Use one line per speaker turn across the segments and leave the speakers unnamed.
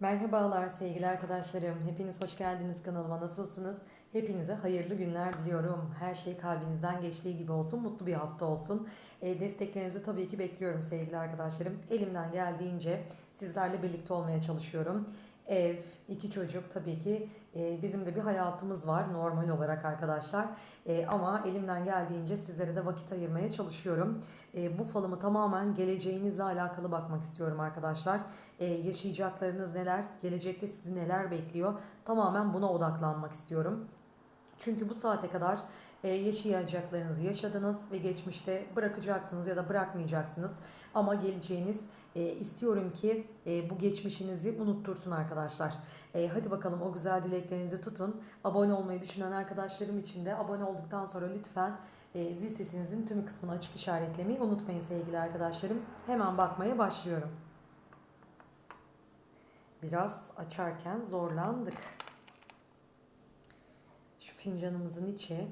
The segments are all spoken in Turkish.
Merhabalar sevgili arkadaşlarım. Hepiniz hoş geldiniz kanalıma. Nasılsınız? Hepinize hayırlı günler diliyorum. Her şey kalbinizden geçtiği gibi olsun. Mutlu bir hafta olsun. E, desteklerinizi tabii ki bekliyorum sevgili arkadaşlarım. Elimden geldiğince sizlerle birlikte olmaya çalışıyorum. Ev, iki çocuk tabii ki e, bizim de bir hayatımız var normal olarak arkadaşlar. E, ama elimden geldiğince sizlere de vakit ayırmaya çalışıyorum. E, bu falımı tamamen geleceğinizle alakalı bakmak istiyorum arkadaşlar. E, yaşayacaklarınız neler, gelecekte sizi neler bekliyor tamamen buna odaklanmak istiyorum. Çünkü bu saate kadar yaşayacaklarınızı yaşadınız ve geçmişte bırakacaksınız ya da bırakmayacaksınız. Ama geleceğiniz e, istiyorum ki e, bu geçmişinizi unuttursun arkadaşlar. E, hadi bakalım o güzel dileklerinizi tutun. Abone olmayı düşünen arkadaşlarım için de abone olduktan sonra lütfen zil sesinizin tüm kısmını açık işaretlemeyi unutmayın sevgili arkadaşlarım. Hemen bakmaya başlıyorum. Biraz açarken zorlandık. Şu fincanımızın içi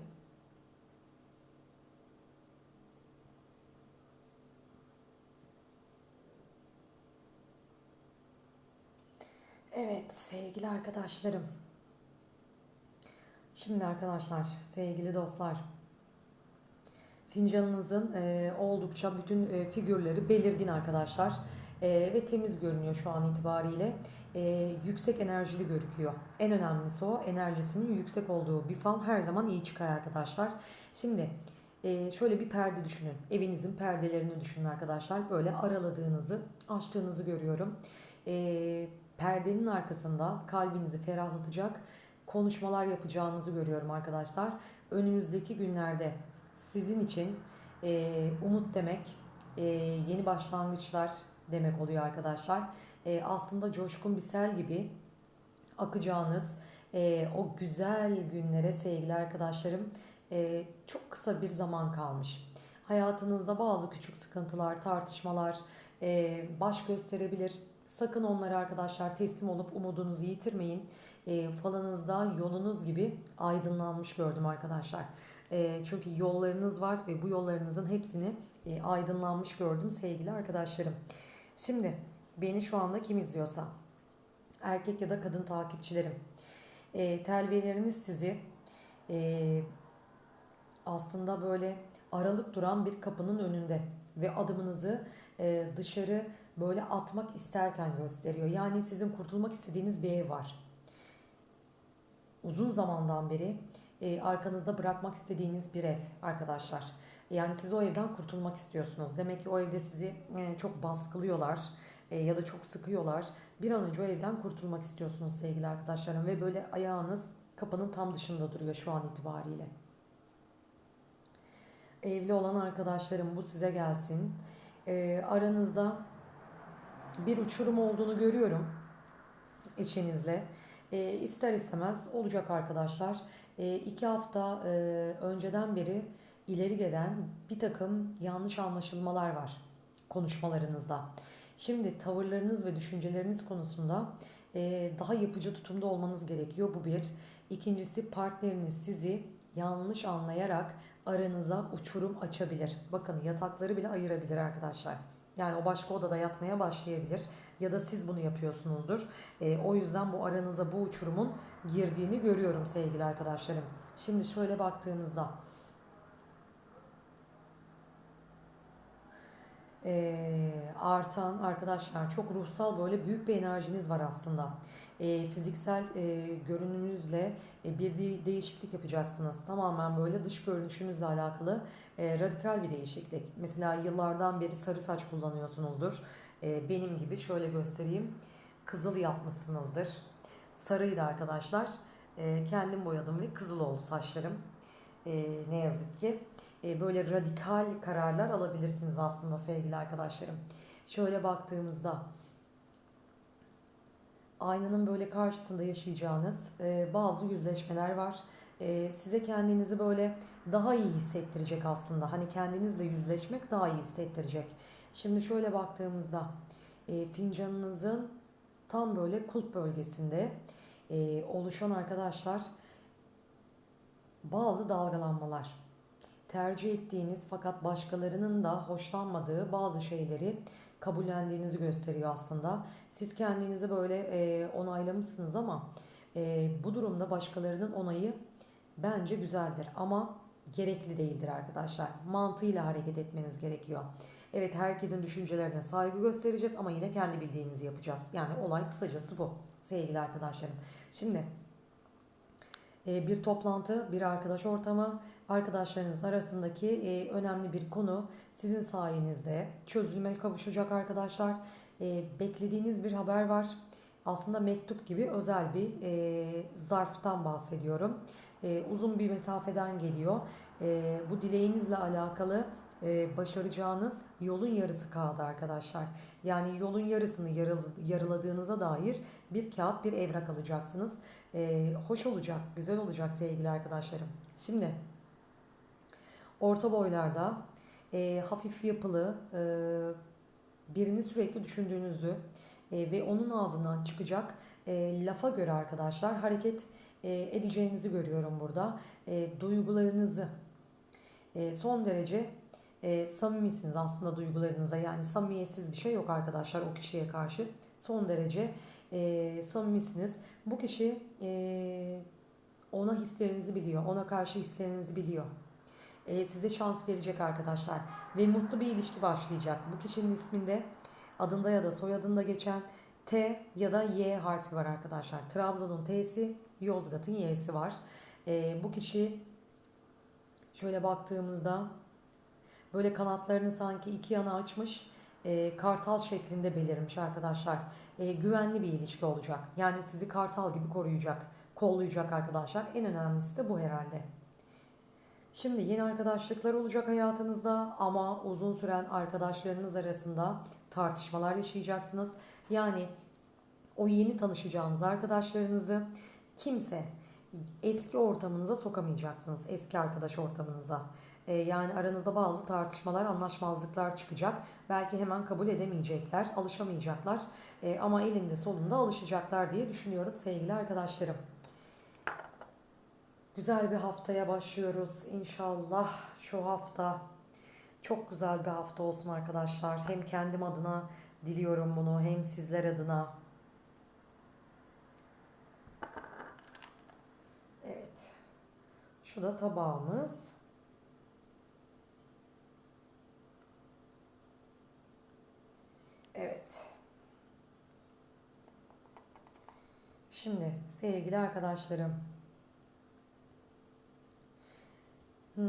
sevgili arkadaşlarım. Şimdi arkadaşlar, sevgili dostlar. Fincanınızın e, oldukça bütün e, figürleri belirgin arkadaşlar. E, ve temiz görünüyor şu an itibariyle. E, yüksek enerjili gözüküyor. En önemlisi o enerjisinin yüksek olduğu bir fal her zaman iyi çıkar arkadaşlar. Şimdi e, şöyle bir perde düşünün. Evinizin perdelerini düşünün arkadaşlar. Böyle araladığınızı, açtığınızı görüyorum. E, perdenin arkasında kalbinizi ferahlatacak konuşmalar yapacağınızı görüyorum arkadaşlar. Önümüzdeki günlerde sizin için e, umut demek, e, yeni başlangıçlar demek oluyor arkadaşlar. E, aslında coşkun bir sel gibi akacağınız e, o güzel günlere sevgili arkadaşlarım e, çok kısa bir zaman kalmış. Hayatınızda bazı küçük sıkıntılar, tartışmalar e, baş gösterebilir. Sakın onlara arkadaşlar teslim olup umudunuzu yitirmeyin. E, falınızda yolunuz gibi aydınlanmış gördüm arkadaşlar. E, çünkü yollarınız var ve bu yollarınızın hepsini e, aydınlanmış gördüm sevgili arkadaşlarım. Şimdi beni şu anda kim izliyorsa erkek ya da kadın takipçilerim e, telveleriniz sizi e, aslında böyle aralık duran bir kapının önünde ve adımınızı e, dışarı böyle atmak isterken gösteriyor. Yani sizin kurtulmak istediğiniz bir ev var. Uzun zamandan beri e, arkanızda bırakmak istediğiniz bir ev arkadaşlar. Yani siz o evden kurtulmak istiyorsunuz. Demek ki o evde sizi e, çok baskılıyorlar e, ya da çok sıkıyorlar. Bir an önce o evden kurtulmak istiyorsunuz sevgili arkadaşlarım ve böyle ayağınız kapının tam dışında duruyor şu an itibariyle. Evli olan arkadaşlarım bu size gelsin. E, aranızda bir uçurum olduğunu görüyorum eşinizle. E, ister istemez olacak arkadaşlar. E, iki hafta e, önceden beri ileri gelen bir takım yanlış anlaşılmalar var konuşmalarınızda. Şimdi tavırlarınız ve düşünceleriniz konusunda e, daha yapıcı tutumda olmanız gerekiyor. Bu bir. İkincisi partneriniz sizi yanlış anlayarak aranıza uçurum açabilir. Bakın yatakları bile ayırabilir arkadaşlar. Yani o başka odada yatmaya başlayabilir ya da siz bunu yapıyorsunuzdur. E, o yüzden bu aranıza bu uçurumun girdiğini görüyorum sevgili arkadaşlarım. Şimdi şöyle baktığımızda e, artan arkadaşlar çok ruhsal böyle büyük bir enerjiniz var aslında. E, fiziksel e, görünümünüzle e, bir de- değişiklik yapacaksınız. Tamamen böyle dış görünüşünüzle alakalı e, radikal bir değişiklik. Mesela yıllardan beri sarı saç kullanıyorsunuzdur. E, benim gibi şöyle göstereyim. Kızıl yapmışsınızdır. Sarıydı arkadaşlar. E, kendim boyadım ve kızıl oldu saçlarım. E, ne yazık ki. E, böyle radikal kararlar alabilirsiniz aslında sevgili arkadaşlarım. Şöyle baktığımızda aynanın böyle karşısında yaşayacağınız e, bazı yüzleşmeler var. E, size kendinizi böyle daha iyi hissettirecek aslında. Hani kendinizle yüzleşmek daha iyi hissettirecek. Şimdi şöyle baktığımızda fincanınızın tam böyle kulp bölgesinde oluşan arkadaşlar bazı dalgalanmalar tercih ettiğiniz fakat başkalarının da hoşlanmadığı bazı şeyleri kabullendiğinizi gösteriyor aslında. Siz kendinizi böyle e, onaylamışsınız ama e, bu durumda başkalarının onayı bence güzeldir ama gerekli değildir arkadaşlar. Mantığıyla hareket etmeniz gerekiyor. Evet herkesin düşüncelerine saygı göstereceğiz ama yine kendi bildiğinizi yapacağız. Yani olay kısacası bu sevgili arkadaşlarım. Şimdi bir toplantı, bir arkadaş ortamı, arkadaşlarınız arasındaki e, önemli bir konu sizin sayenizde çözülmeye kavuşacak arkadaşlar. E, beklediğiniz bir haber var. Aslında mektup gibi özel bir e, zarftan bahsediyorum. E, uzun bir mesafeden geliyor. Bu dileğinizle alakalı e, başaracağınız yolun yarısı kaldı arkadaşlar. Yani yolun yarısını yarıl, yarıladığınıza dair bir kağıt, bir evrak alacaksınız. E, hoş olacak, güzel olacak sevgili arkadaşlarım. Şimdi orta boylarda e, hafif yapılı e, birini sürekli düşündüğünüzü e, ve onun ağzından çıkacak lafa göre arkadaşlar hareket edeceğinizi görüyorum burada. Duygularınızı son derece e, samimisiniz aslında duygularınıza. Yani samimiyetsiz bir şey yok arkadaşlar o kişiye karşı. Son derece e, samimisiniz. Bu kişi e, ona hislerinizi biliyor. Ona karşı hislerinizi biliyor. E, size şans verecek arkadaşlar. Ve mutlu bir ilişki başlayacak. Bu kişinin isminde adında ya da soyadında geçen T ya da Y harfi var arkadaşlar. Trabzon'un T'si, Yozgat'ın Y'si var. E, bu kişi şöyle baktığımızda böyle kanatlarını sanki iki yana açmış e, kartal şeklinde belirmiş arkadaşlar. E, güvenli bir ilişki olacak. Yani sizi kartal gibi koruyacak, kollayacak arkadaşlar. En önemlisi de bu herhalde. Şimdi yeni arkadaşlıklar olacak hayatınızda ama uzun süren arkadaşlarınız arasında tartışmalar yaşayacaksınız. Yani o yeni tanışacağınız arkadaşlarınızı kimse eski ortamınıza sokamayacaksınız. Eski arkadaş ortamınıza. Ee, yani aranızda bazı tartışmalar, anlaşmazlıklar çıkacak. Belki hemen kabul edemeyecekler, alışamayacaklar. Ee, ama elinde sonunda alışacaklar diye düşünüyorum sevgili arkadaşlarım. Güzel bir haftaya başlıyoruz inşallah şu hafta. Çok güzel bir hafta olsun arkadaşlar. Hem kendim adına diliyorum bunu hem sizler adına. Evet. Şu da tabağımız. Evet. Şimdi sevgili arkadaşlarım. Hmm,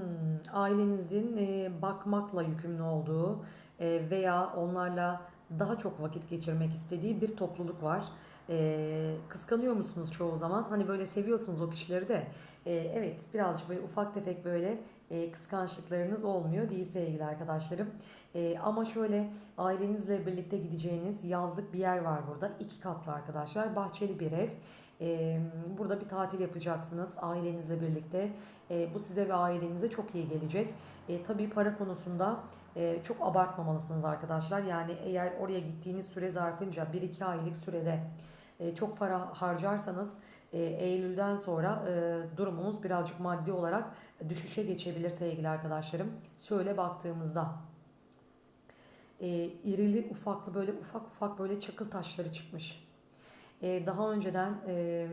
ailenizin e, bakmakla yükümlü olduğu e, veya onlarla daha çok vakit geçirmek istediği bir topluluk var. E, kıskanıyor musunuz çoğu zaman? Hani böyle seviyorsunuz o kişileri de. E, evet birazcık böyle ufak tefek böyle e, kıskançlıklarınız olmuyor değil sevgili arkadaşlarım. E, ama şöyle ailenizle birlikte gideceğiniz yazlık bir yer var burada. İki katlı arkadaşlar. Bahçeli bir ev. E, burada bir tatil yapacaksınız ailenizle birlikte. Bu size ve ailenize çok iyi gelecek. Tabii para konusunda çok abartmamalısınız arkadaşlar. Yani eğer oraya gittiğiniz süre zarfınca 1-2 aylık sürede çok para harcarsanız e, Eylül'den sonra e, durumunuz birazcık maddi olarak düşüşe geçebilir sevgili arkadaşlarım. Şöyle baktığımızda e, irili ufaklı böyle ufak ufak böyle çakıl taşları çıkmış. E, daha önceden e,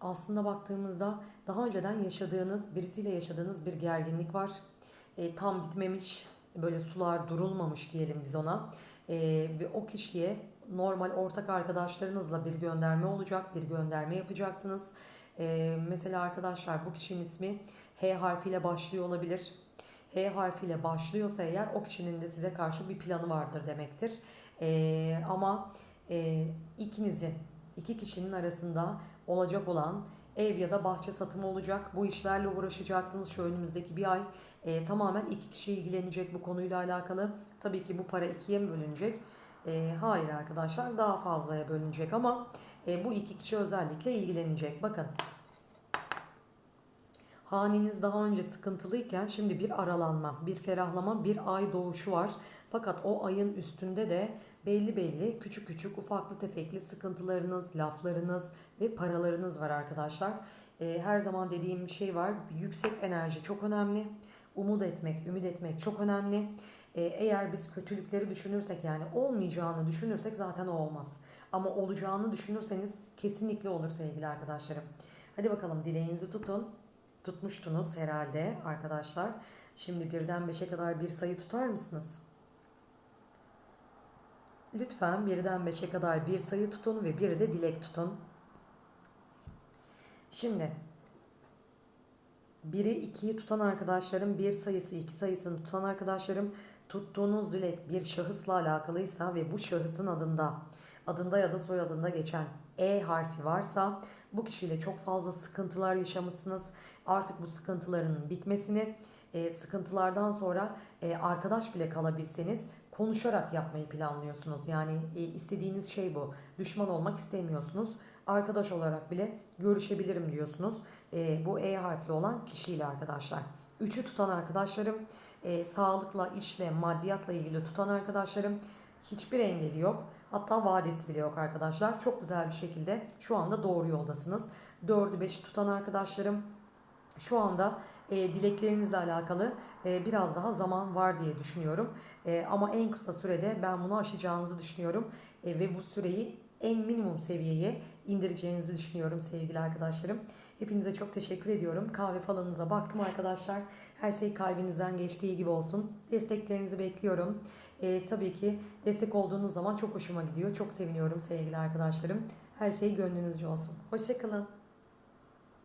aslında baktığımızda daha önceden yaşadığınız birisiyle yaşadığınız bir gerginlik var. E, tam bitmemiş böyle sular durulmamış diyelim biz ona. E, ve o kişiye normal ortak arkadaşlarınızla bir gönderme olacak, bir gönderme yapacaksınız. Ee, mesela arkadaşlar bu kişinin ismi H harfiyle başlıyor olabilir. H harfiyle başlıyorsa eğer o kişinin de size karşı bir planı vardır demektir. Ee, ama e, ikinizin, iki kişinin arasında olacak olan ev ya da bahçe satımı olacak. Bu işlerle uğraşacaksınız şu önümüzdeki bir ay. E, tamamen iki kişi ilgilenecek bu konuyla alakalı. Tabii ki bu para ikiye mi bölünecek? E, hayır arkadaşlar daha fazlaya bölünecek ama e, bu iki kişi özellikle ilgilenecek. Bakın haneniz daha önce sıkıntılıyken şimdi bir aralanma, bir ferahlama, bir ay doğuşu var. Fakat o ayın üstünde de belli belli küçük küçük ufaklı tefekli sıkıntılarınız, laflarınız ve paralarınız var arkadaşlar. E, her zaman dediğim bir şey var. Yüksek enerji çok önemli. Umut etmek, ümit etmek çok önemli. E, eğer biz kötülükleri düşünürsek yani olmayacağını düşünürsek zaten o olmaz. Ama olacağını düşünürseniz kesinlikle olur sevgili arkadaşlarım. Hadi bakalım dileğinizi tutun. Tutmuştunuz herhalde arkadaşlar. Şimdi birden beşe kadar bir sayı tutar mısınız? Lütfen birden beşe kadar bir sayı tutun ve bir de dilek tutun. Şimdi 1'i 2'yi tutan arkadaşlarım, bir sayısı 2 sayısını tutan arkadaşlarım tuttuğunuz dilek bir şahısla alakalıysa ve bu şahısın adında adında ya da soyadında geçen E harfi varsa bu kişiyle çok fazla sıkıntılar yaşamışsınız. Artık bu sıkıntıların bitmesini, e, sıkıntılardan sonra e, arkadaş bile kalabilseniz konuşarak yapmayı planlıyorsunuz. Yani e, istediğiniz şey bu. Düşman olmak istemiyorsunuz. Arkadaş olarak bile görüşebilirim diyorsunuz. E, bu E harfli olan kişiyle arkadaşlar. Üçü tutan arkadaşlarım, e, sağlıkla, işle, maddiyatla ilgili tutan arkadaşlarım hiçbir engeli yok. Hatta vadesi bile yok arkadaşlar. Çok güzel bir şekilde şu anda doğru yoldasınız. 4'ü 5'i tutan arkadaşlarım şu anda e, dileklerinizle alakalı e, biraz daha zaman var diye düşünüyorum. E, ama en kısa sürede ben bunu aşacağınızı düşünüyorum. E, ve bu süreyi en minimum seviyeye indireceğinizi düşünüyorum sevgili arkadaşlarım. Hepinize çok teşekkür ediyorum. Kahve falanınıza baktım arkadaşlar. Her şey kalbinizden geçtiği gibi olsun. Desteklerinizi bekliyorum. E, tabii ki destek olduğunuz zaman çok hoşuma gidiyor. Çok seviniyorum sevgili arkadaşlarım. Her şey gönlünüzce olsun. Hoşçakalın.